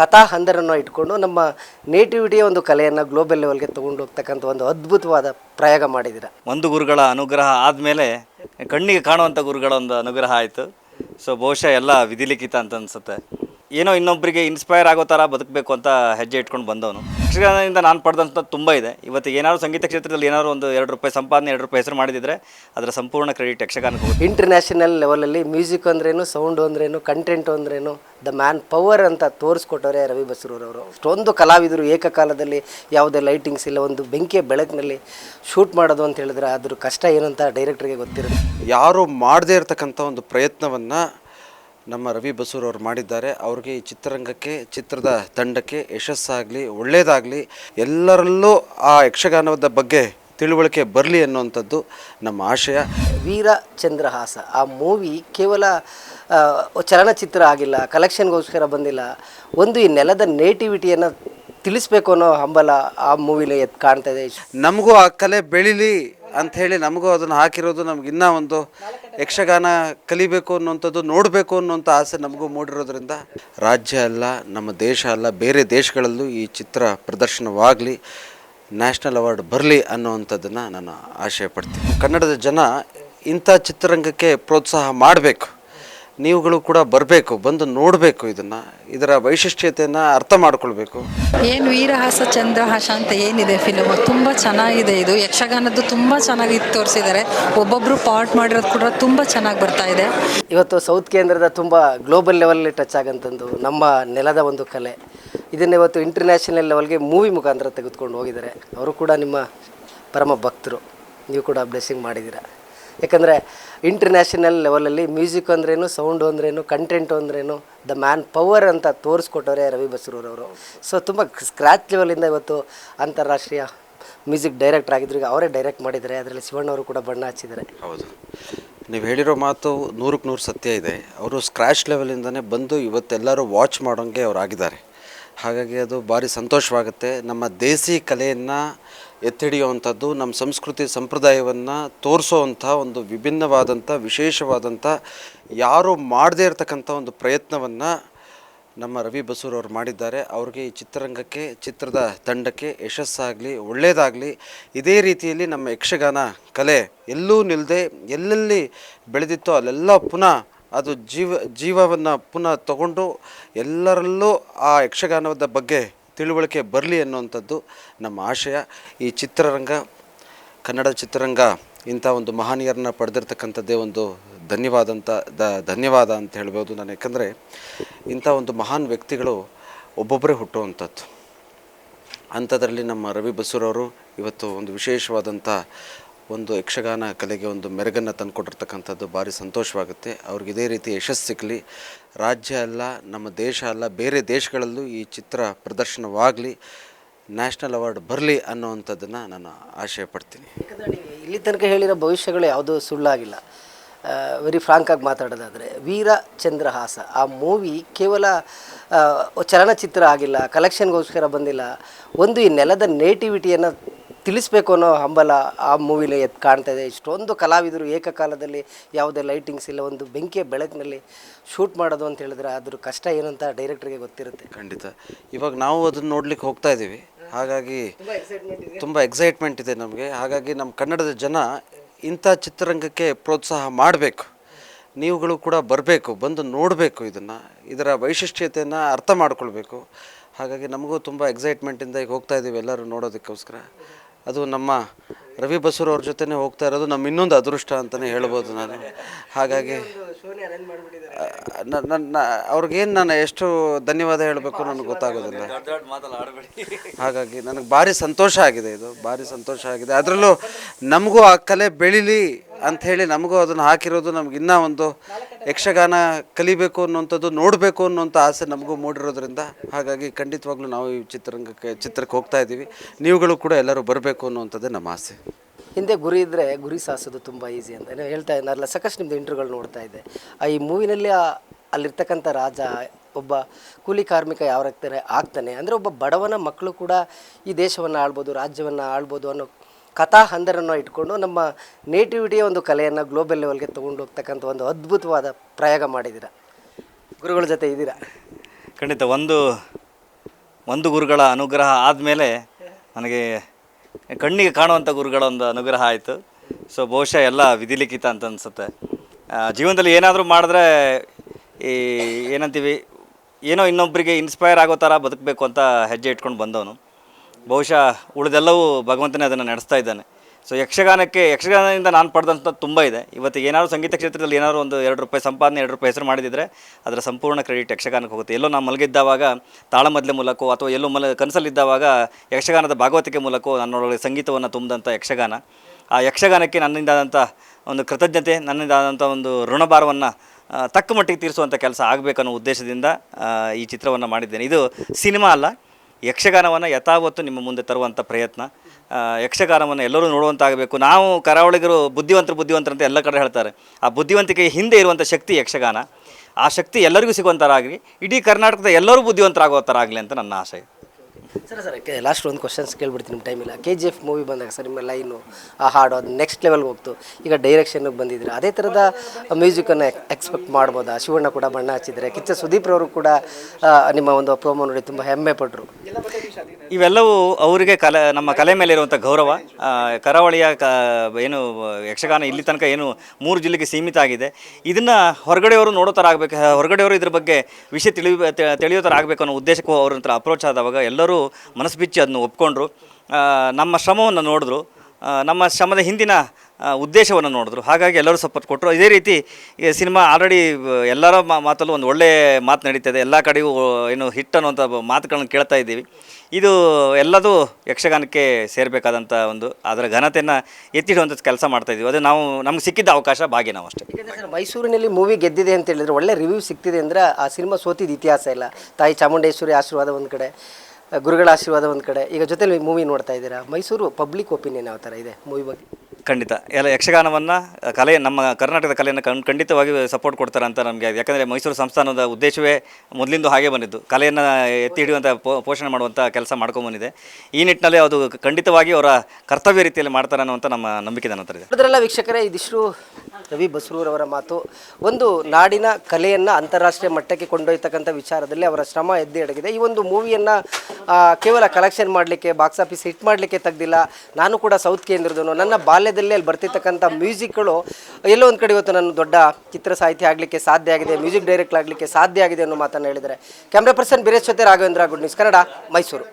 ಕಥಾ ಹಂದರನ್ನು ಇಟ್ಕೊಂಡು ನಮ್ಮ ನೇಟಿವಿಟಿಯ ಒಂದು ಕಲೆಯನ್ನು ಗ್ಲೋಬಲ್ ಲೆವೆಲ್ಗೆ ತೊಗೊಂಡು ಹೋಗ್ತಕ್ಕಂಥ ಒಂದು ಅದ್ಭುತವಾದ ಪ್ರಯೋಗ ಮಾಡಿದಿರ ಒಂದು ಗುರುಗಳ ಅನುಗ್ರಹ ಆದಮೇಲೆ ಕಣ್ಣಿಗೆ ಕಾಣುವಂಥ ಗುರುಗಳ ಒಂದು ಅನುಗ್ರಹ ಆಯಿತು. ಸೊ ಬಹುಶಃ ಎಲ್ಲ ವಿಧಿಲಿಖಿತ ಅಂತ ಅನ್ಸುತ್ತೆ. ಏನೋ ಇನ್ನೊಬ್ಬರಿಗೆ ಇನ್ಸ್ಪೈರ್ ಆಗೋ ಥರ ಬದುಕಬೇಕು ಅಂತ ಹೆಜ್ಜೆ ಇಟ್ಕೊಂಡು ಬಂದವನು. ಯಕ್ಷಗಾನದಿಂದ ನಾನು ಪಡೆದಂಥ ತುಂಬ ಇದೆ. ಇವತ್ತಿಗೆ ಏನಾದ್ರು ಸಂಗೀತ ಕ್ಷೇತ್ರದಲ್ಲಿ ಏನಾದ್ರು ಒಂದು ಎರಡು ರೂಪಾಯಿ ಸಂಪಾದನೆ ಎರಡು ರೂಪಾಯಿ ಹೆಸರು ಮಾಡಿದಿದ್ರೆ ಅದರ ಸಂಪೂರ್ಣ ಕ್ರೆಡಿಟ್ ಯಕ್ಷಗಾನಕ್ಕೆ ಇಂಟರ್ನ್ಯಾಷನಲ್ ಲೆವೆಲಲ್ಲಿ ಮ್ಯೂಸಿಕ್ ಅಂದ್ರೇನು ಸೌಂಡು ಅಂದ್ರೇನು ಕಂಟೆಂಟ್ ಅಂದ್ರೇನು ದ ಮ್ಯಾನ್ ಪವರ್ ಅಂತ ತೋರಿಸ್ಕೊಟ್ಟವ್ರೆ ರವಿ ಬಸ್ರೂರವರು. ಅಷ್ಟೊಂದು ಕಲಾವಿದರು ಏಕಕಾಲದಲ್ಲಿ ಯಾವುದೇ ಲೈಟಿಂಗ್ಸ್ ಇಲ್ಲ ಒಂದು ಬೆಂಕಿಯ ಬೆಳಕಿನಲ್ಲಿ ಶೂಟ್ ಮಾಡೋದು ಅಂತ ಹೇಳಿದ್ರೆ ಅದ್ರ ಕಷ್ಟ ಏನು ಅಂತ ಡೈರೆಕ್ಟ್ರಿಗೆ ಗೊತ್ತಿರೋದು ಯಾರು ಮಾಡದೇ ಇರತಕ್ಕಂಥ ಒಂದು ಪ್ರಯತ್ನವನ್ನು ನಮ್ಮ ರವಿ ಬಸೂರವ್ರು ಮಾಡಿದ್ದಾರೆ. ಅವ್ರಿಗೆ ಈ ಚಿತ್ರರಂಗಕ್ಕೆ ಚಿತ್ರದ ತಂಡಕ್ಕೆ ಯಶಸ್ಸಾಗಲಿ ಒಳ್ಳೆಯದಾಗಲಿ ಎಲ್ಲರಲ್ಲೂ ಆ ಯಕ್ಷಗಾನದ ಬಗ್ಗೆ ತಿಳುವಳಿಕೆ ಬರಲಿ ಅನ್ನುವಂಥದ್ದು ನಮ್ಮ ಆಶಯ. ವೀರ ಚಂದ್ರಹಾಸ ಆ ಮೂವಿ ಕೇವಲ ಚಲನಚಿತ್ರ ಆಗಿಲ್ಲ ಕಲೆಕ್ಷನ್ಗೋಸ್ಕರ ಬಂದಿಲ್ಲ ಒಂದು ಈ ನೆಲದ ನೇಟಿವಿಟಿಯನ್ನು ತಿಳಿಸ್ಬೇಕು ಅನ್ನೋ ಹಂಬಲ ಆ ಮೂವಿಲಿ ಎದ್ದು ಕಾಣ್ತಾ ಇದೆ. ನಮಗೂ ಆ ಕಲೆ ಬೆಳೀಲಿ ಅಂತ ಹೇಳಿ ನಮಗೂ ಅದನ್ನು ಹಾಕಿರೋದು ನಮ್ಗೆ ಇನ್ನೂ ಒಂದು ಯಕ್ಷಗಾನ ಕಲಿಬೇಕು ಅನ್ನುವಂಥದ್ದು, ನೋಡಬೇಕು ಅನ್ನುವಂಥ ಆಸೆ ನಮಗೂ ಮೂಡಿರೋದ್ರಿಂದ ರಾಜ್ಯ ಅಲ್ಲ, ನಮ್ಮ ದೇಶ ಅಲ್ಲ, ಬೇರೆ ದೇಶಗಳಲ್ಲೂ ಈ ಚಿತ್ರ ಪ್ರದರ್ಶನವಾಗಲಿ, ನ್ಯಾಷನಲ್ ಅವಾರ್ಡ್ ಬರಲಿ ಅನ್ನುವಂಥದ್ದನ್ನು ನಾನು ಆಶಯ ಪಡ್ತೀನಿ ಕನ್ನಡದ ಜನ ಇಂಥ ಚಿತ್ರರಂಗಕ್ಕೆ ಪ್ರೋತ್ಸಾಹ ಮಾಡಬೇಕು. ನೀವುಗಳು ಕೂಡ ಬರಬೇಕು ಬಂದು ನೋಡಬೇಕು ಇದನ್ನು ಇದರ ವೈಶಿಷ್ಟ್ಯತೆಯನ್ನು ಅರ್ಥ ಮಾಡ್ಕೊಳ್ಬೇಕು. ಏನು ವೀರಹಾಸ ಚಂದ್ರಹಾಸ ಅಂತ ಏನಿದೆ ಫಿಲಮ್ ತುಂಬ ಚೆನ್ನಾಗಿದೆ ಇದು. ಯಕ್ಷಗಾನದ್ದು ತುಂಬ ಚೆನ್ನಾಗಿ ತೋರಿಸಿದ್ದಾರೆ. ಒಬ್ಬೊಬ್ಬರು ಪಾರ್ಟ್ ಮಾಡಿರೋದು ಕೂಡ ತುಂಬ ಚೆನ್ನಾಗಿ ಬರ್ತಾ ಇದೆ. ಇವತ್ತು ಸೌತ್ ಕೇಂದ್ರದ ತುಂಬ ಗ್ಲೋಬಲ್ ಲೆವೆಲಲ್ಲಿ ಟಚ್ ಆಗಂತಂದು ನಮ್ಮ ನೆಲದ ಒಂದು ಕಲೆ. ಇದನ್ನ ಇವತ್ತು ಇಂಟರ್ನ್ಯಾಷನಲ್ ಲೆವೆಲ್ಗೆ ಮೂವಿ ಮುಖಾಂತರ ತೆಗೆದುಕೊಂಡು ಹೋಗಿದ್ದಾರೆ. ಅವರು ಕೂಡ ನಿಮ್ಮ ಪರಮ ಭಕ್ತರು. ನೀವು ಕೂಡ ಬ್ಲೆಸ್ಸಿಂಗ್ ಮಾಡಿದ್ದೀರಾ. ಯಾಕಂದರೆ ಇಂಟರ್ನ್ಯಾಷನಲ್ ಲೆವೆಲಲ್ಲಿ ಮ್ಯೂಸಿಕ್ ಅಂದ್ರೇನು ಸೌಂಡು ಅಂದ್ರೇನು ಕಂಟೆಂಟು ಅಂದ್ರೇನು ದ ಮ್ಯಾನ್ ಪವರ್ ಅಂತ ತೋರಿಸ್ಕೊಟ್ಟವ್ರೆ ರವಿ ಬಸ್ರೂರವರು. ಸೊ ತುಂಬ ಸ್ಕ್ರ್ಯಾಚ್ ಲೆವೆಲಿಂದ ಇವತ್ತು ಅಂತಾರಾಷ್ಟ್ರೀಯ ಮ್ಯೂಸಿಕ್ ಡೈರೆಕ್ಟರ್ ಆಗಿದ್ರು. ಅವರೇ ಡೈರೆಕ್ಟ್ ಮಾಡಿದ್ದಾರೆ. ಅದರಲ್ಲಿ ಶಿವಣ್ಣವರು ಕೂಡ ಬಣ್ಣ ಹಚ್ಚಿದ್ದಾರೆ. ಹೌದು. ನೀವು ಹೇಳಿರೋ ಮಾತು ನೂರಕ್ಕೆ ನೂರು ಸತ್ಯ ಇದೆ. ಅವರು ಸ್ಕ್ರ್ಯಾಚ್ ಲೆವೆಲಿಂದನೇ ಬಂದು ಇವತ್ತೆಲ್ಲರೂ ವಾಚ್ ಮಾಡೋಂಗೆ ಅವ್ರು ಆಗಿದ್ದಾರೆ ಹಾಗಾಗಿ ಅದು ಭಾರಿ ಸಂತೋಷವಾಗುತ್ತೆ. ನಮ್ಮ ದೇಸಿ ಕಲೆಯನ್ನು ಎತ್ತಿಡಿಯುವಂಥದ್ದು ನಮ್ಮ ಸಂಸ್ಕೃತಿ ಸಂಪ್ರದಾಯವನ್ನು ತೋರಿಸೋವಂಥ ಒಂದು ವಿಭಿನ್ನವಾದಂಥ, ವಿಶೇಷವಾದಂಥ, ಯಾರು ಮಾಡದೇ ಇರತಕ್ಕಂಥ ಒಂದು ಪ್ರಯತ್ನವನ್ನು ನಮ್ಮ ರವಿ ಬಸೂರವ್ರು ಮಾಡಿದ್ದಾರೆ. ಅವ್ರಿಗೆ ಈ ಚಿತ್ರರಂಗಕ್ಕೆ, ಚಿತ್ರದ ತಂಡಕ್ಕೆ ಯಶಸ್ಸಾಗಲಿ ಒಳ್ಳೆಯದಾಗಲಿ ಇದೇ ರೀತಿಯಲ್ಲಿ ನಮ್ಮ ಯಕ್ಷಗಾನ ಕಲೆ ಎಲ್ಲೂ ನಿಲ್ಲದೆ ಎಲ್ಲೆಲ್ಲಿ ಬೆಳೆದಿತ್ತೋ ಅಲ್ಲೆಲ್ಲ ಪುನಃ ಅದು ಜೀವ, ಜೀವವನ್ನು ಪುನಃ ತಗೊಂಡು ಎಲ್ಲರಲ್ಲೂ ಆ ಯಕ್ಷಗಾನದ ಬಗ್ಗೆ ತಿಳುವಳಿಕೆ ಬರಲಿ ಅನ್ನುವಂಥದ್ದು ನಮ್ಮ ಆಶಯ. ಈ ಚಿತ್ರರಂಗ, ಕನ್ನಡ ಚಿತ್ರರಂಗ ಇಂಥ ಒಂದು ಮಹನೀಯರನ್ನ ಪಡೆದಿರ್ತಕ್ಕಂಥದ್ದೇ ಒಂದು ಧನ್ಯವಾದಂಥ, ದ, ಧನ್ಯವಾದ ಅಂತ ಹೇಳ್ಬೋದು ನಾನು. ಯಾಕಂದರೆ ಇಂಥ ಒಂದು ಮಹಾನ್ ವ್ಯಕ್ತಿಗಳು ಒಬ್ಬೊಬ್ಬರೇ ಹುಟ್ಟುವಂಥದ್ದು. ಅಂಥದ್ರಲ್ಲಿ ನಮ್ಮ ರವಿ ಬಸೂರವರು ಇವತ್ತು ಒಂದು ವಿಶೇಷವಾದಂಥ ಒಂದು ಯಕ್ಷಗಾನ ಕಲೆಗೆ ಒಂದು ಮೆರುಗನ್ನು ತಂದುಕೊಟ್ಟಿರ್ತಕ್ಕಂಥದ್ದು ಭಾರಿ ಸಂತೋಷವಾಗುತ್ತೆ. ಅವ್ರಿಗೆ ಇದೇ ರೀತಿ ಯಶಸ್ಸು ಸಿಗಲಿ. ರಾಜ್ಯ ಅಲ್ಲ, ನಮ್ಮ ದೇಶ ಅಲ್ಲ, ಬೇರೆ ದೇಶಗಳಲ್ಲೂ ಈ ಚಿತ್ರ ಪ್ರದರ್ಶನವಾಗಲಿ, ನ್ಯಾಷನಲ್ ಅವಾರ್ಡ್ ಬರಲಿ ಅನ್ನೋವಂಥದ್ದನ್ನು ನಾನು ಆಶಯ ಪಡ್ತೀನಿ. ಇಲ್ಲಿ ತನಕ ಹೇಳಿರೋ ಭವಿಷ್ಯಗಳು ಯಾವುದೂ ಸುಳ್ಳಾಗಿಲ್ಲ. ವೆರಿ ಫ್ರಾಂಕಾಗಿ ಮಾತಾಡೋದಾದರೆ, ವೀರ ಚಂದ್ರಹಾಸ, ಆ ಮೂವಿ ಕೇವಲ ಚಲನಚಿತ್ರ ಆಗಿಲ್ಲ ಕಲೆಕ್ಷನ್ಗೋಸ್ಕರ ಬಂದಿಲ್ಲ, ಒಂದು ಈ ನೆಲದ ನೇಟಿವಿಟಿಯನ್ನು ತಿಳಿಸ್ಬೇಕು ಅನ್ನೋ ಹಂಬಲ ಆ ಮೂವಿಲಿ ಎದ್ದು ಕಾಣ್ತಾ ಇದೆ. ಇಷ್ಟೊಂದು ಕಲಾವಿದರು ಏಕಕಾಲದಲ್ಲಿ ಯಾವುದೇ ಲೈಟಿಂಗ್ಸ್ ಇಲ್ಲ ಒಂದು ಬೆಂಕಿಯ ಬೆಳಕಿನಲ್ಲಿ ಶೂಟ್ ಮಾಡೋದು ಅಂತ ಹೇಳಿದ್ರೆ ಅದ್ರ ಕಷ್ಟ ಏನು ಅಂತ ಡೈರೆಕ್ಟ್ರಿಗೆ ಗೊತ್ತಿರುತ್ತೆ. ಖಂಡಿತ. ಇವಾಗ ನಾವು ಅದನ್ನು ನೋಡ್ಲಿಕ್ಕೆ ಹೋಗ್ತಾ ಇದ್ದೀವಿ. ಹಾಗಾಗಿ ತುಂಬ ಎಕ್ಸೈಟ್ಮೆಂಟ್ ಇದೆ. ನಮಗೆ. ಹಾಗಾಗಿ ನಮ್ಮ ಕನ್ನಡದ ಜನ ಇಂಥ ಚಿತ್ರರಂಗಕ್ಕೆ ಪ್ರೋತ್ಸಾಹ ಮಾಡಬೇಕು. ನೀವುಗಳು ಕೂಡ ಬರಬೇಕು ಬಂದು ನೋಡಬೇಕು ಇದನ್ನು. ಇದರ ವೈಶಿಷ್ಟ್ಯತೆಯನ್ನು ಅರ್ಥ ಮಾಡ್ಕೊಳ್ಬೇಕು. ಹಾಗಾಗಿ ನಮಗೂ ತುಂಬ ಎಕ್ಸೈಟ್ಮೆಂಟಿಂದ ಈಗ ಹೋಗ್ತಾ ಇದ್ದೀವಿ ಎಲ್ಲರೂ ನೋಡೋದಕ್ಕೋಸ್ಕರ. ಅದು ನಮ್ಮ ರವಿ ಬಸೂರ್ ಅವ್ರ ಜೊತೆನೇ ಹೋಗ್ತಾ ಇರೋದು ನಮ್ಮ ಇನ್ನೊಂದು ಅದೃಷ್ಟ ಅಂತಲೇ ಹೇಳ್ಬೋದು ನಾನು. ಹಾಗಾಗಿ ನನ್ನ ಅವ್ರಿಗೇನು ನಾನು ಎಷ್ಟು ಧನ್ಯವಾದ ಹೇಳಬೇಕು ನನಗೆ ಗೊತ್ತಾಗೋದಿಲ್ಲ. ಹಾಗಾಗಿ ನನಗೆ ಭಾರಿ ಸಂತೋಷ ಆಗಿದೆ ಇದು, ಭಾರಿ ಸಂತೋಷ ಆಗಿದೆ. ಅದರಲ್ಲೂ ನಮಗೂ ಆ ಕಲೆ ಬೆಳೀಲಿ. ಅಂತ ಹೇಳಿ ನಮಗೂ ಅದನ್ನು ಹಾಕಿರೋದು ನಮ್ಗೆ ಇನ್ನೂ ಒಂದು ಯಕ್ಷಗಾನ ಕಲಿಬೇಕು ಅನ್ನುವಂಥದ್ದು ನೋಡಬೇಕು ಅನ್ನುವಂಥ ಆಸೆ ನಮಗೂ ಮೂಡಿರೋದ್ರಿಂದ ಹಾಗಾಗಿ ಖಂಡಿತವಾಗ್ಲೂ ನಾವು ಈ ಚಿತ್ರರಂಗಕ್ಕೆ ಚಿತ್ರಕ್ಕೆ ಹೋಗ್ತಾ ಇದ್ದೀವಿ. ನೀವುಗಳು ಕೂಡ ಎಲ್ಲರೂ ಬರಬೇಕು ಅನ್ನುವಂಥದ್ದೇ ನಮ್ಮ ಆಸೆ. ಹಿಂದೆ ಗುರಿ ಇದ್ದರೆ ಗುರಿ ಸಾಸೋದು ತುಂಬ ಈಸಿ ಅಂತ. ನೀವು ಹೇಳ್ತಾ ಇದ್ದಾರಲ್ಲ ಸಾಕಷ್ಟು ನಿಮ್ಮದು ಇಂಟ್ರೂಗಳು ನೋಡ್ತಾ ಇದ್ದೆ. ಆ ಈ ಮೂವಿನಲ್ಲಿ ಅಲ್ಲಿರ್ತಕ್ಕಂಥ ರಾಜ, ಒಬ್ಬ ಕೂಲಿ ಕಾರ್ಮಿಕ ಯಾವ ರೀತಿ ಆಗ್ತಾನೆ. ಅಂದರೆ ಒಬ್ಬ ಬಡವನ ಮಕ್ಕಳು ಕೂಡ ಈ ದೇಶವನ್ನು ಆಳ್ಬೋದು, ರಾಜ್ಯವನ್ನು ಆಳ್ಬೋದು ಅನ್ನೋ ಕಥಾ ಹಂದರನ್ನು ಇಟ್ಕೊಂಡು ನಮ್ಮ ನೇಟಿವಿಟಿಯ ಒಂದು ಕಲೆಯನ್ನು ಗ್ಲೋಬಲ್ ಲೆವೆಲ್ಗೆ ತೊಗೊಂಡು ಹೋಗ್ತಕ್ಕಂಥ ಒಂದು ಅದ್ಭುತವಾದ ಪ್ರಯೋಗ ಮಾಡಿದ್ದೀರ. ಗುರುಗಳ ಜೊತೆ ಇದ್ದೀರ? ಖಂಡಿತ ಒಂದು ಒಂದು ಗುರುಗಳ ಅನುಗ್ರಹ ಆದಮೇಲೆ ನನಗೆ ಕಣ್ಣಿಗೆ ಕಾಣುವಂಥ ಗುರುಗಳ ಒಂದು ಅನುಗ್ರಹ ಆಯಿತು. ಸೊ ಬಹುಶಃ ಎಲ್ಲ ವಿಧಿಲಿಖಿತ ಅಂತ ಅನಿಸುತ್ತೆ. ಜೀವನದಲ್ಲಿ ಏನಾದರೂ ಮಾಡಿದ್ರೆ ಈ ಏನಂತೀವಿ, ಏನೋ ಇನ್ನೊಬ್ಬರಿಗೆ ಇನ್ಸ್ಪೈರ್ ಆಗೋ ಥರ ಬದುಕಬೇಕು ಅಂತ ಹೆಜ್ಜೆ ಇಟ್ಕೊಂಡು ಬಂದವನು. ಬಹುಶಃ ಉಳಿದೆಲ್ಲವೂ ಭಗವಂತನೇ ಅದನ್ನು ನಡೆಸ್ತಾ ಇದ್ದಾನೆ. ಸೊ ಯಕ್ಷಗಾನಕ್ಕೆ, ಯಕ್ಷಗಾನದಿಂದ ನಾನು ಪಡೆದಂಥ ತುಂಬ ಇದೆ. ಇವತ್ತಿಗೆ ಏನಾದರೂ ಸಂಗೀತ ಕ್ಷೇತ್ರದಲ್ಲಿ ಏನಾದರೂ ಒಂದು ಎರಡು ರೂಪಾಯಿ ಸಂಪಾದನೆ, ಎರಡು ರೂಪಾಯಿ ಹೆಸರು ಮಾಡಿದಿದ್ರೆ ಅದರ ಸಂಪೂರ್ಣ ಕ್ರೆಡಿಟ್ ಯಕ್ಷಗಾನಕ್ಕೆ ಹೋಗುತ್ತೆ. ಎಲ್ಲೋ ನಾನು ಮಲಗಿದ್ದಾವಾಗ ತಾಳಮದ್ಲೆ ಮೂಲಕೋ ಅಥವಾ ಎಲ್ಲೋ ಮಲ, ಕನಸಲ್ಲಿದ್ದಾವಾಗ ಯಕ್ಷಗಾನದ ಭಾಗವತಿಕೆ ಮೂಲಕವೋ ನನ್ನೊಳಗೆ ಸಂಗೀತವನ್ನು ತುಂಬಿದಂಥ ಯಕ್ಷಗಾನ. ಆ ಯಕ್ಷಗಾನಕ್ಕೆ ನನ್ನಿಂದಾದಂಥ ಒಂದು ಕೃತಜ್ಞತೆ ನನ್ನಿಂದಾದಂಥ ಒಂದು ಋಣಭಾರವನ್ನು ತಕ್ಕ ಮಟ್ಟಿಗೆ ತೀರಿಸುವಂಥ ಕೆಲಸ ಆಗಬೇಕನ್ನೋ ಉದ್ದೇಶದಿಂದ ಈ ಚಿತ್ರವನ್ನು ಮಾಡಿದ್ದೇನೆ. ಇದು ಸಿನಿಮಾ ಅಲ್ಲ ಯಕ್ಷಗಾನವನ್ನು ಯಥಾವತ್ತು ನಿಮ್ಮ ಮುಂದೆ ತರುವಂಥ ಪ್ರಯತ್ನ. ಯಕ್ಷಗಾನವನ್ನು ಎಲ್ಲರೂ ನೋಡುವಂತಾಗಬೇಕು. ನಾವು ಕರಾವಳಿಗರು ಬುದ್ಧಿವಂತರು ಬುದ್ಧಿವಂತರು ಅಂತ ಎಲ್ಲ ಕಡೆ ಹೇಳ್ತಾರೆ. ಆ ಬುದ್ಧಿವಂತಿಕೆ ಹಿಂದೆ ಇರುವಂಥ ಶಕ್ತಿ ಯಕ್ಷಗಾನ. ಆ ಶಕ್ತಿ ಎಲ್ಲರಿಗೂ ಸಿಗುವಂಥರಾಗಲಿ ಇಡೀ ಕರ್ನಾಟಕದ ಎಲ್ಲರೂ ಬುದ್ಧಿವಂತರಾಗುವಂಥರಾಗಲಿ ಅಂತ ನನ್ನ ಆಶಯ ಸರ್ ಸರ್ ಲಾಸ್ಟ್ ಒಂದು ಕ್ವಶನ್ಸ್ ಕೇಳ್ಬಿಡ್ತೀನಿ ನಿಮ್ಮ ಟೈಮಿಲ್ಲ ಕೆ ಜಿ ಎಫ್ ಮೂವಿ ಬಂದಾಗ ಸರ್, ನಿಮ್ಮ ಲೈನು ಆ ಹಾಡು ಅದು ನೆಕ್ಸ್ಟ್ ಲೆವೆಲ್ಗೆ ಹೋಗ್ತು. ಈಗ ಡೈರೆಕ್ಷನ್ಗೆ ಬಂದಿದ್ದೀರಾ? ಅದೇ ಥರದ ಮ್ಯೂಸಿಕನ್ನು ಎಕ್ಸ್ಪೆಕ್ಟ್ ಮಾಡ್ಬೋದಾ? ಶಿವಣ್ಣ ಕೂಡ ಬಣ್ಣ ಹಚ್ಚಿದರೆ, ಕಿಚ್ಚ ಸುದೀಪ್ ರವರು ಕೂಡ ನಿಮ್ಮ ಒಂದು ಪ್ರೋಮೋ ನೋಡಿ ತುಂಬ ಹೆಮ್ಮೆ ಪಟ್ಟರು ಇವೆಲ್ಲವೂ ಅವರಿಗೆ ಕಲೆ, ನಮ್ಮ ಕಲೆ ಮೇಲೆ ಇರುವಂಥ ಗೌರವ. ಕರಾವಳಿಯ, ಕ, ಏನು, ಯಕ್ಷಗಾನ ಇಲ್ಲಿ ತನಕ ಏನು ಮೂರು ಜಿಲ್ಲೆಗೆ ಸೀಮಿತ ಆಗಿದೆ. ಇದನ್ನು ಹೊರಗಡೆಯವರು ನೋಡೋ ಥರ ಆಗಬೇಕು, ಹೊರಗಡೆಯವರು ಇದ್ರ ಬಗ್ಗೆ ವಿಷಯ ತಿಳಿ ತಿಳಿಯೋ ಥರ ಆಗಬೇಕು ಅನ್ನೋ ಉದ್ದೇಶಕ್ಕೂ ಅವ್ರ ಹತ್ರ ಅಪ್ರೋಚ್ ಆದವಾಗ ಎಲ್ಲರೂ ಮನಸ್ಸು ಬಿಚ್ಚಿ ಅದನ್ನು ಒಪ್ಕೊಂಡ್ರು. ನಮ್ಮ ಶ್ರಮವನ್ನು ನೋಡಿದ್ರು. ನಮ್ಮ ಶ್ರಮದ ಹಿಂದಿನ ಉದ್ದೇಶವನ್ನು ನೋಡಿದ್ರು. ಹಾಗಾಗಿ ಎಲ್ಲರೂ ಸಪೋರ್ಟ್ ಕೊಟ್ಟರು. ಇದೇ ರೀತಿ ಸಿನಿಮಾ ಆಲ್ರೆಡಿ ಎಲ್ಲರ ಮಾತಲ್ಲೂ ಒಂದು ಒಳ್ಳೆಯ ಮಾತು ನಡೀತದೆ. ಎಲ್ಲ ಕಡೆಯೂ ಏನು ಹಿಟ್ ಅನ್ನುವಂಥ ಮಾತುಗಳನ್ನು ಕೇಳ್ತಾ ಇದ್ದೀವಿ. ಇದು ಎಲ್ಲದೂ ಯಕ್ಷಗಾನಕ್ಕೆ ಸೇರಬೇಕಾದಂಥ ಒಂದು, ಅದರ ಘನತೆಯನ್ನು ಎತ್ತಿಡುವಂಥ ಕೆಲಸ ಮಾಡ್ತಾ ಇದ್ದೀವಿ. ಅದು ನಾವು, ನಮ್ಗೆ ಸಿಕ್ಕಿದ್ದ ಅವಕಾಶ, ಭಾಗ್ಯ ನಾವು ಅಷ್ಟೇ. ಮೈಸೂರಿನಲ್ಲಿ ಮೂವಿ ಗೆದ್ದಿದೆ ಅಂತ ಹೇಳಿದ್ರೆ ಒಳ್ಳೆ ರಿವ್ಯೂ ಸಿಗ್ತಿದೆ ಅಂದರೆ ಆ ಸಿನಿಮಾ ಸೋತಿದ ಇತಿಹಾಸ ಇಲ್ಲ. ತಾಯಿ ಚಾಮುಂಡೇಶ್ವರಿ ಆಶೀರ್ವಾದ ಒಂದು ಕಡೆ. ಗುರುಗಳ ಆಶೀರ್ವಾದ ಒಂದು ಕಡೆ. ಈಗ ಜೊತೆಲಿ ಮೂವಿ ನೋಡ್ತಾ ಇದ್ದೀರಾ? ಮೈಸೂರು ಪಬ್ಲಿಕ್ ಒಪಿನಿಯನ್ ಯಾವ ಥರ ಇದೆ? ಮೂವಿ ಬಗ್ಗೆ. ಖಂಡಿತ. ಎಲ್ಲ ಯಕ್ಷಗಾನವನ್ನು ಕಲೆ ನಮ್ಮ ಕರ್ನಾಟಕದ ಕಲೆಯನ್ನು ಕಣ್ ಖಂಡಿತವಾಗಿ ಸಪೋರ್ಟ್ ಕೊಡ್ತಾರೆ ಅಂತ ನಮಗೆ ಯಾಕಂದರೆ ಮೈಸೂರು ಸಂಸ್ಥಾನದ ಉದ್ದೇಶವೇ ಮೊದಲಿಂದ ಹಾಗೆ ಬಂದಿದ್ದು. ಕಲೆಯನ್ನು ಎತ್ತಿ ಹಿಡಿಯುವಂಥ ಪೋ- ಪೋಷಣೆ ಮಾಡುವಂಥ ಕೆಲಸ ಮಾಡ್ಕೊಂಬಂದಿದೆ ಈ ನಿಟ್ಟಿನಲ್ಲಿ ಅದು ಖಂಡಿತವಾಗಿ ಅವರ ಕರ್ತವ್ಯ ರೀತಿಯಲ್ಲಿ ಮಾಡ್ತಾರೆ ಅನ್ನೋಂಥ ನಮ್ಮ ನಂಬಿಕೆ ನನ್ನ ಹತ್ರ ಇದೆ. ಅದರೆಲ್ಲ ವೀಕ್ಷಕರೇ ಇದಿಷ್ಟು ರವಿ ಬಸರೂರವರ ಮಾತು, ಒಂದು ನಾಡಿನ ಕಲೆಯನ್ನು ಅಂತಾರಾಷ್ಟ್ರೀಯ ಮಟ್ಟಕ್ಕೆ ಕೊಂಡೊಯ್ತಕ್ಕಂಥ ವಿಚಾರದಲ್ಲಿ ಅವರ ಶ್ರಮ ಎದ್ದೇ ಅಡಗಿದೆ. ಈ ಒಂದು ಮೂವಿಯನ್ನು ಕೇವಲ ಕಲೆಕ್ಷನ್ ಮಾಡಲಿಕ್ಕೆ ಬಾಕ್ಸ್ ಆಫೀಸ್ ಹಿಟ್ ಮಾಡಲಿಕ್ಕೆ ತೆಗ್ದಿಲ್ಲ. ನಾನು ಕೂಡ ಸೌತ್ ಕೇಂದ್ರದನು ನನ್ನ ಬಾಲ್ಯದಲ್ಲಿ ಅಲ್ಲಿ ಬರ್ತಿರ್ತಕ್ಕಂಥ ಮ್ಯೂಸಿಕ್ಗಳು, ಎಲ್ಲೋ ಒಂದು ಕಡೆ ಇವತ್ತು ನನ್ನ ದೊಡ್ಡ ಚಿತ್ರ ಸಾಹಿತ್ಯ ಆಗಲಿಕ್ಕೆ ಸಾಧ್ಯ ಆಗಿದೆ, ಮ್ಯೂಸಿಕ್ ಡೈರೆಕ್ಟ್ ಆಗಲಿಕ್ಕೆ ಸಾಧ್ಯ ಆಗಿದೆ ಅನ್ನೋ ಮಾತನ್ನು ಹೇಳಿದರೆ ಕ್ಯಾಮ್ರಾ ಪರ್ಸನ್ ಬೀರೇಶ್ ಜೊತೆ ರಾಘವೇಂದ್ರ ಗುಡ್ ನ್ಯೂಸ್ ಕನ್ನಡ, ಮೈಸೂರು.